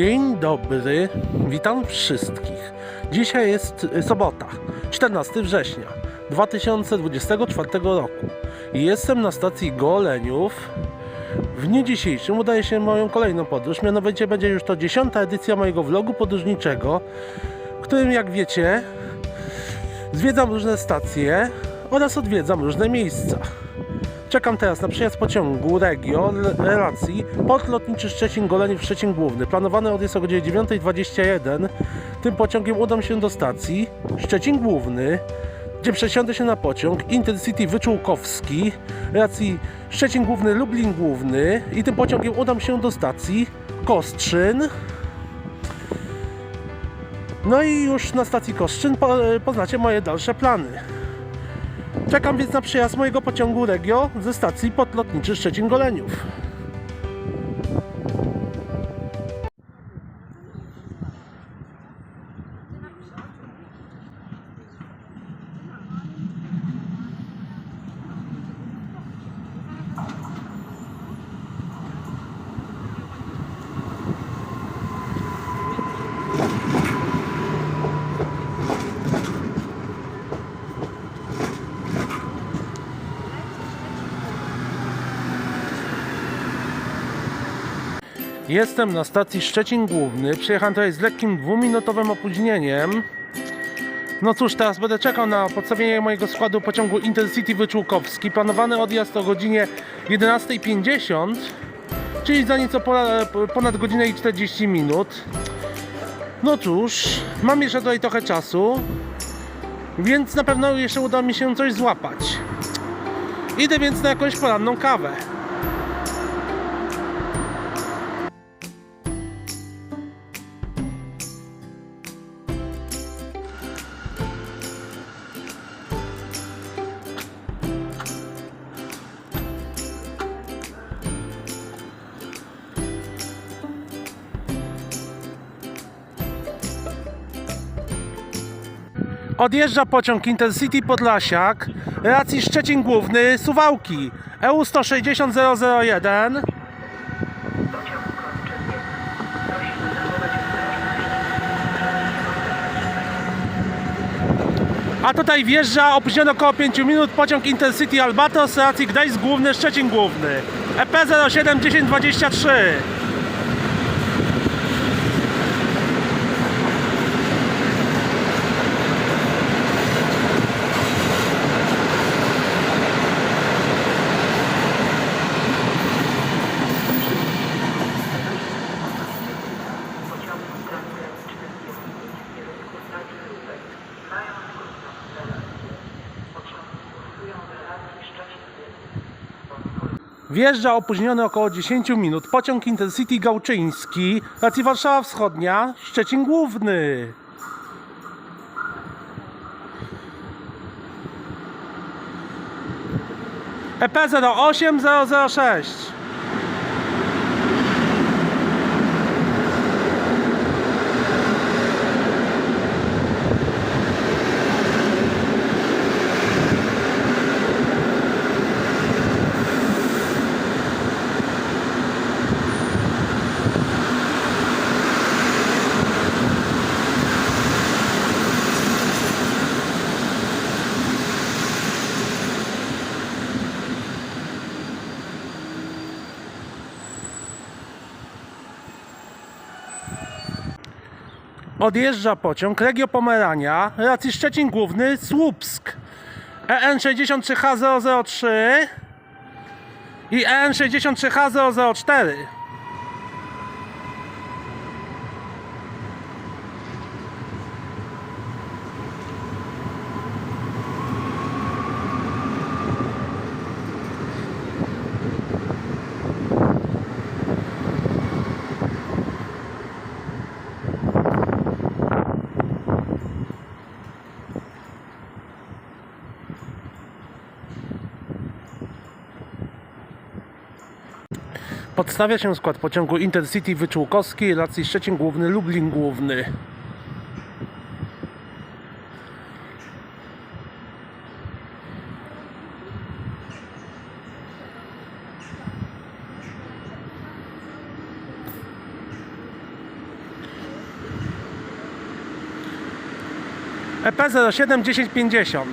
Dzień dobry, witam wszystkich. Dzisiaj jest y, sobota, 14 września 2024 roku. Jestem na stacji Goleniów. W dniu dzisiejszym udaję się moją kolejną podróż, mianowicie będzie już to dziesiąta edycja mojego vlogu podróżniczego, w którym jak wiecie zwiedzam różne stacje oraz odwiedzam różne miejsca. Czekam teraz na przyjazd pociągu Regio relacji Port Lotniczy Szczecin Goleniów Szczecin Główny. Planowany od jest o godzinie 9.21. Tym pociągiem udam się do stacji Szczecin Główny, gdzie przesiądę się na pociąg Intercity Wyczółkowski relacji Szczecin Główny Lublin Główny i tym pociągiem udam się do stacji Kostrzyn. No i już na stacji Kostrzyn po, poznacie moje dalsze plany. Czekam więc na przyjazd mojego pociągu Regio ze stacji podlotniczy Szczecin Jestem na stacji Szczecin Główny. Przyjechałem tutaj z lekkim dwuminutowym opóźnieniem. No cóż, teraz będę czekał na podstawienie mojego składu pociągu Intercity Wyczółkowski. Planowany odjazd o godzinie 11.50, czyli za nieco ponad godzinę i 40 minut. No cóż, mam jeszcze tutaj trochę czasu, więc na pewno jeszcze uda mi się coś złapać. Idę więc na jakąś poranną kawę. Odjeżdża pociąg Intercity Podlasiak, relacji Szczecin Główny, Suwałki, EU 160001. A tutaj wjeżdża opóźniony około 5 minut pociąg Intercity Albatros, relacji Gdańsk Główny, Szczecin Główny. EP 071023. Wjeżdża opóźniony około 10 minut pociąg Intercity Gałczyński, racji Warszawa Wschodnia, Szczecin Główny. EP 08006. odjeżdża pociąg Regio Pomerania, racji Szczecin Główny, Słupsk. EN63H003 i EN63H004. Przedstawia się skład pociągu Intercity Wyczółkowski, relacji Szczecin Główny, Lublin Główny. EP 07 1050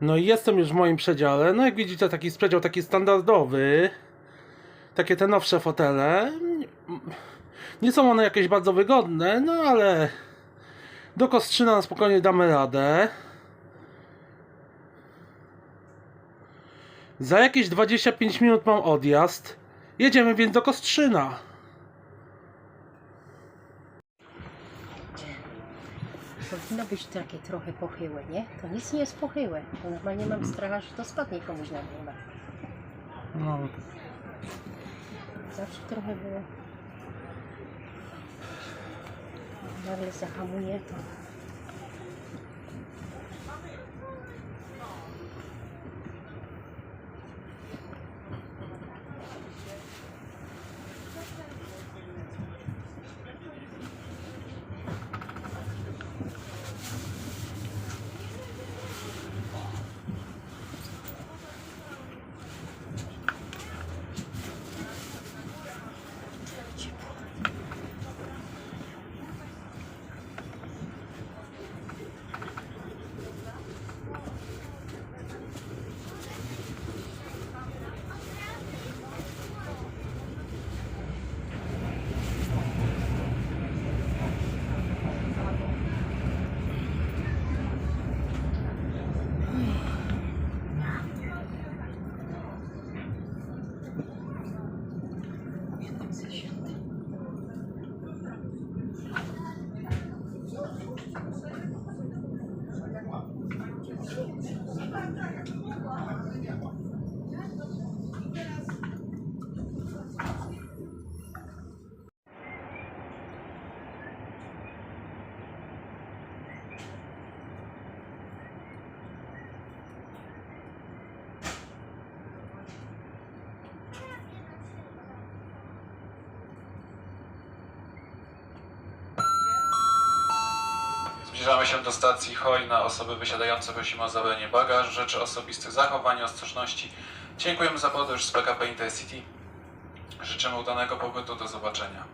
No i jestem już w moim przedziale. No jak widzicie, taki przedział taki standardowy. Takie te nowsze fotele. Nie są one jakieś bardzo wygodne, no ale do Kostrzyna na spokojnie damy radę. Za jakieś 25 minut mam odjazd. Jedziemy więc do Kostrzyna. Powinno być takie trochę pochyłe, nie? To nic nie jest pochyłe. To normalnie mam strach, że to spadnie komuś na głowę. No, Zawsze trochę było. Nagle zahamuje to. Zbliżamy się do stacji Hojna. Osoby wysiadające prosimy o zabranie bagaż, rzeczy osobistych, zachowanie ostrożności. Dziękujemy za podróż z PKP Intercity. Życzymy udanego pobytu. Do zobaczenia.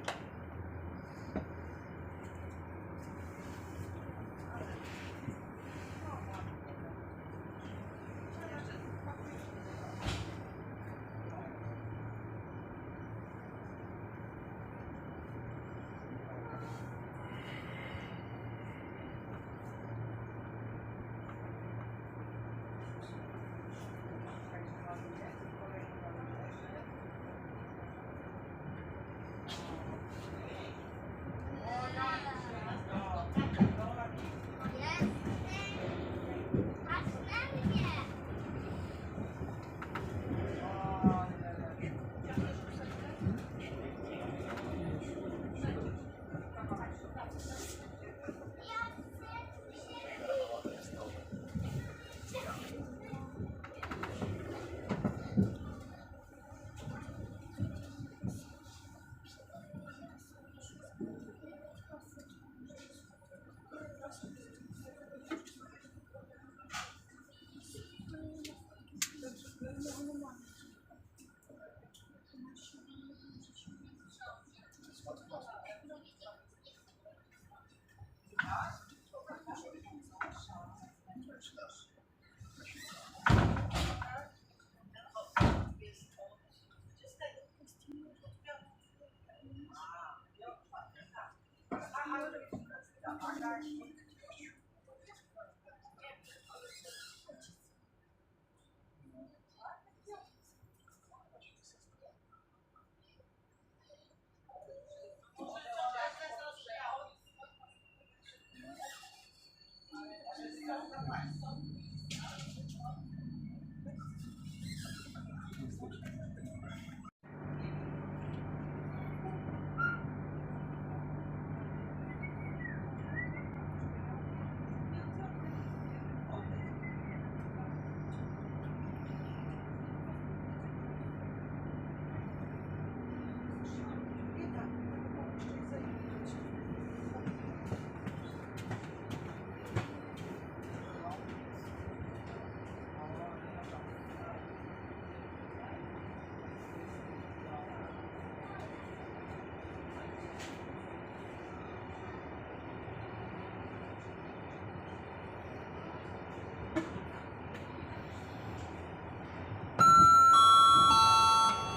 March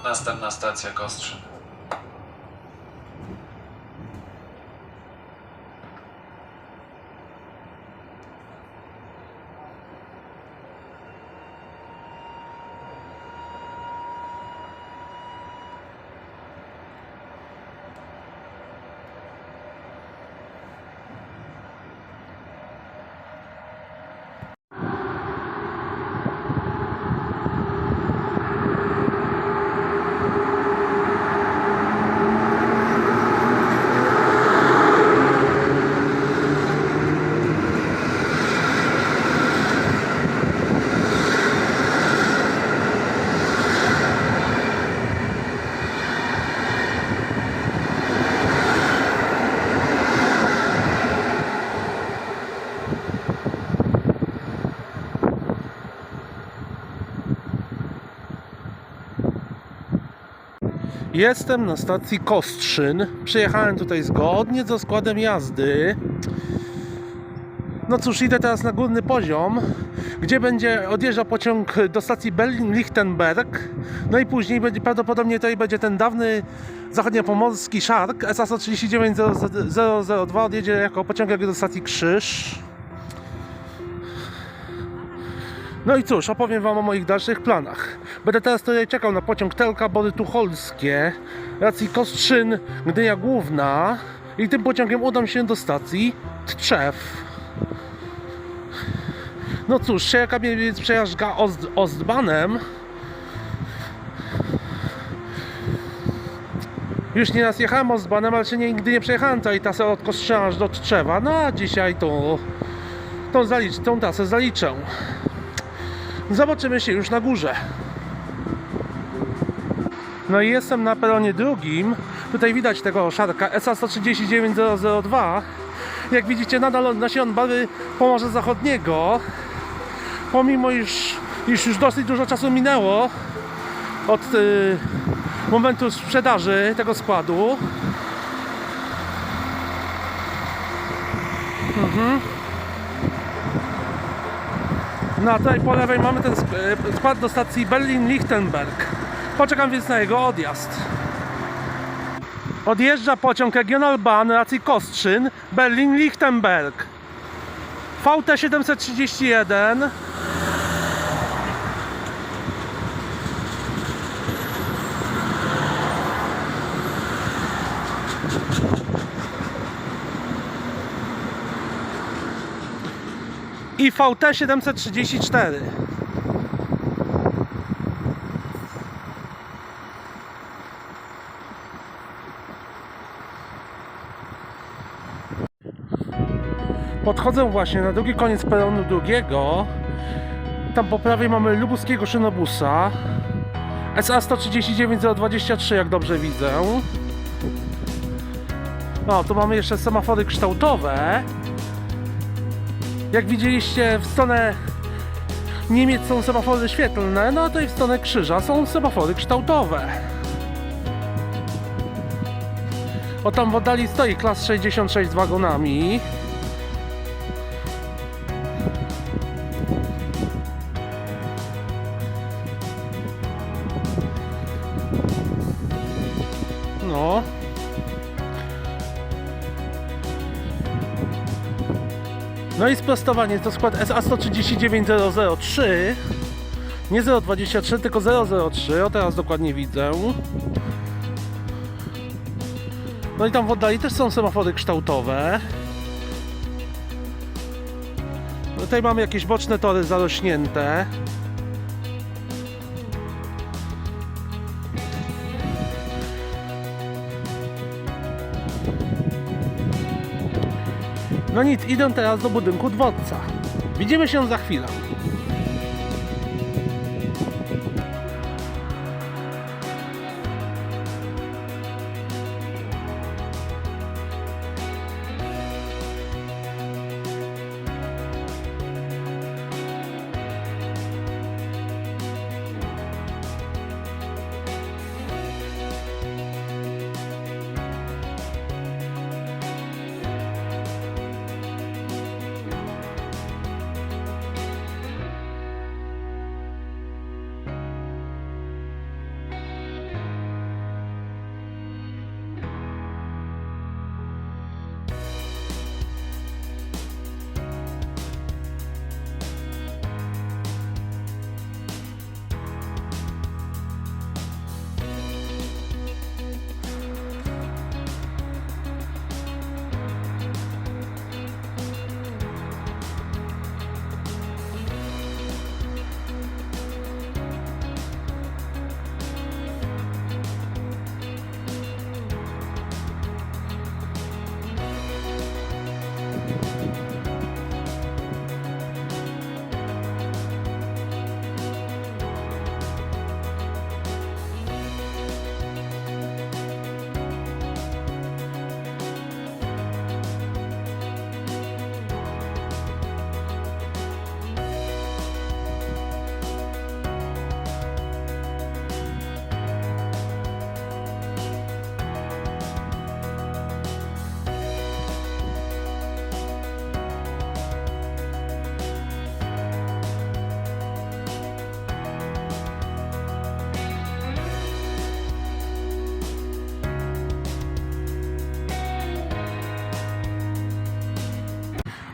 Następna stacja Kostrzyn. Jestem na stacji Kostrzyn. Przyjechałem tutaj zgodnie ze składem jazdy. No cóż, idę teraz na górny poziom, gdzie będzie odjeżdżał pociąg do stacji Berlin-Lichtenberg. No i później będzie prawdopodobnie tutaj będzie ten dawny zachodniopomorski Shark SA-139-002 odjedzie jako pociąg do stacji Krzyż. No i cóż, opowiem Wam o moich dalszych planach. Będę teraz tutaj czekał na pociąg Telka Bory Tucholskie, racji Kostrzyn, Gdynia Główna i tym pociągiem udam się do stacji Tczew. No cóż, czeka mnie więc przejażdżka Ost Ostbanem. Już nieraz jechałem Ostbanem, ale jeszcze nigdy nie przejechałem tej trasy od Kostrzyna aż do Tczewa. No a dzisiaj to tą, zalicz, tą trasę zaliczę. Zobaczymy się już na górze. No i jestem na peronie drugim. Tutaj widać tego szarka SA 139002. Jak widzicie, nadal odnosi on barwy Pomorza Zachodniego. Pomimo iż, iż już dosyć dużo czasu minęło od y, momentu sprzedaży tego składu. No a tutaj po lewej mamy ten e, skład do stacji Berlin-Lichtenberg. Poczekam więc na jego odjazd. Odjeżdża pociąg Regionalbahn racji Kostrzyn, Berlin-Lichtenberg. VT731 i VT734 Odchodzę właśnie na drugi koniec peronu drugiego. Tam po prawej mamy lubuskiego szynobusa. SA 139023, jak dobrze widzę. No, tu mamy jeszcze semafory kształtowe. Jak widzieliście, w stronę Niemiec są semafory świetlne, no a tutaj w stronę krzyża są semafory kształtowe. O tam w oddali stoi klas 66 z wagonami. No. No i sprostowanie, to skład SA139003 nie 023, tylko 003, o teraz dokładnie widzę. No i tam w oddali też są semafory kształtowe Tutaj mamy jakieś boczne tory zarośnięte No nic, idę teraz do budynku dworca. Widzimy się za chwilę.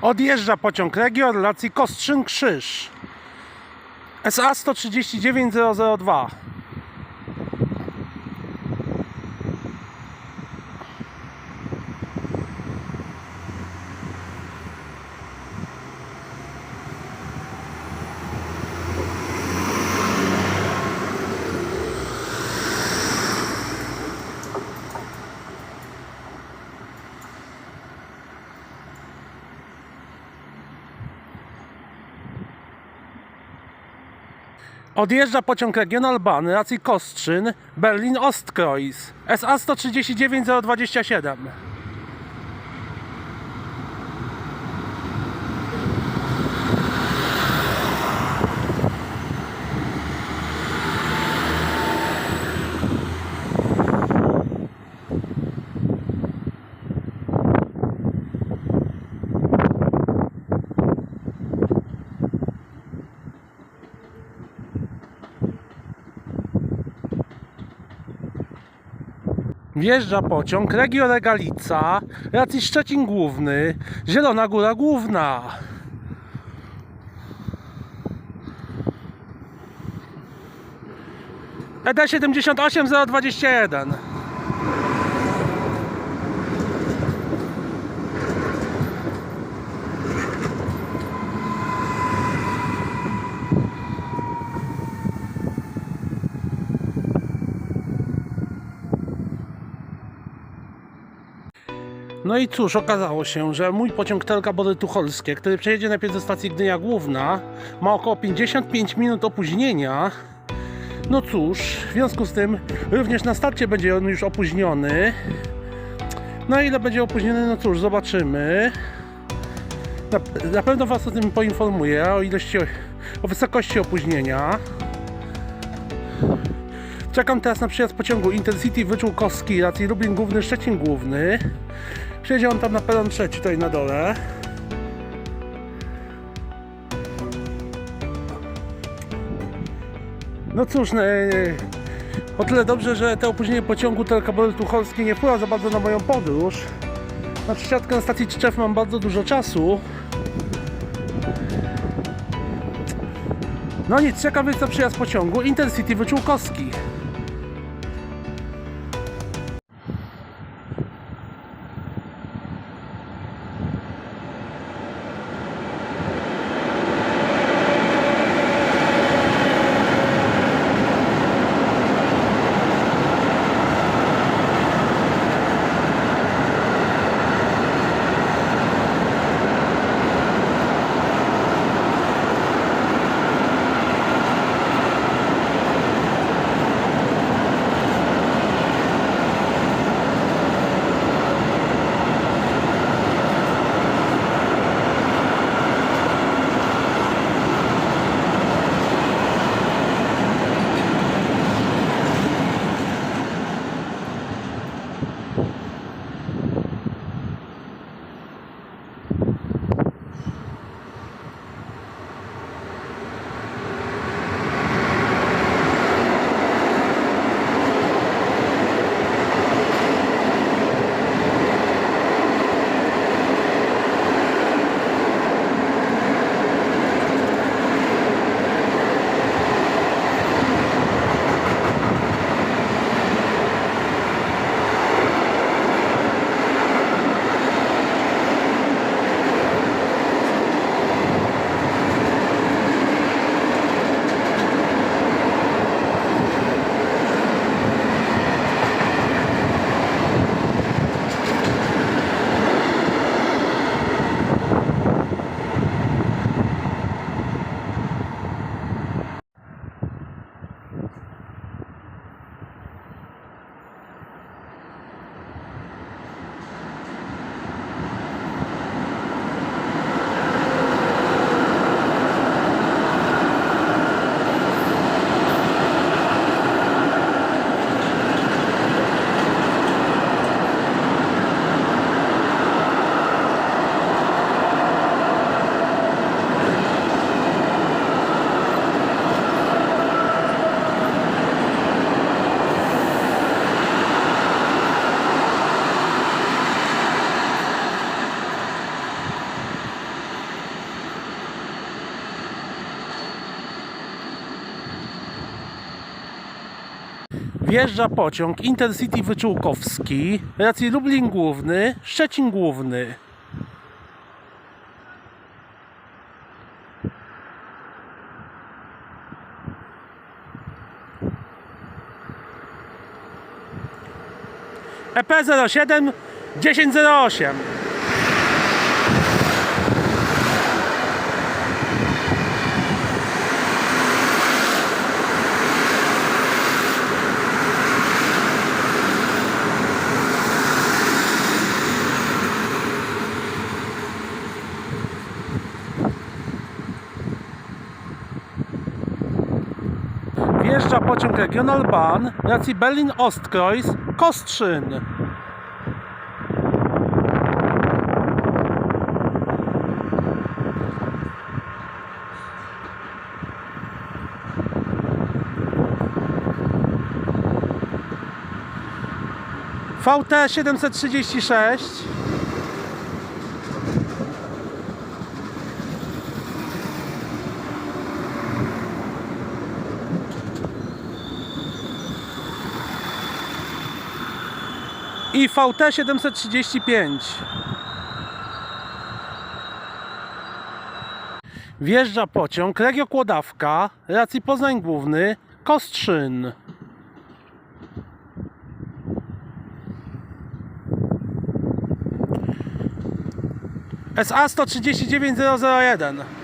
Odjeżdża pociąg Regio relacji Kostrzyn-Krzyż. SA 139002. Odjeżdża pociąg Regional Bahn relacji Kostrzyn, Berlin Ostkreuz. SA 139027. Wjeżdża pociąg Regio Regalica, racji Szczecin Główny, Zielona Góra Główna. E ED 78021. No i cóż, okazało się, że mój pociąg Telka Bory Tucholskie, który przejedzie najpierw ze stacji Gdynia Główna, ma około 55 minut opóźnienia. No cóż, w związku z tym również na starcie będzie on już opóźniony. Na ile będzie opóźniony, no cóż, zobaczymy. Na, na pewno Was o tym poinformuję, o ilości, o wysokości opóźnienia. Czekam teraz na przyjazd pociągu Intercity Wyczółkowski, racji Lublin Główny, Szczecin Główny. On tam na peron trzeci, tutaj na dole. No cóż, no, e, o tyle dobrze, że te opóźnienie pociągu Telkabory Tucholskiej nie wpływa za bardzo na moją podróż. Na przesiadkę na stacji Czczew mam bardzo dużo czasu. No nic, czekam więc na przyjazd pociągu Intercity Wyczółkowski. Wjeżdża pociąg Intercity Wyczółkowski, racji Lublin Główny, Szczecin Główny. EP 07 1008 Wjeżdża pociąg Regional Bahn racji Berlin Ostkreuz Kostrzyn. VT 736 i VT 735. Wjeżdża pociąg Regio Kłodawka, racji Poznań Główny, Kostrzyn. SA 139001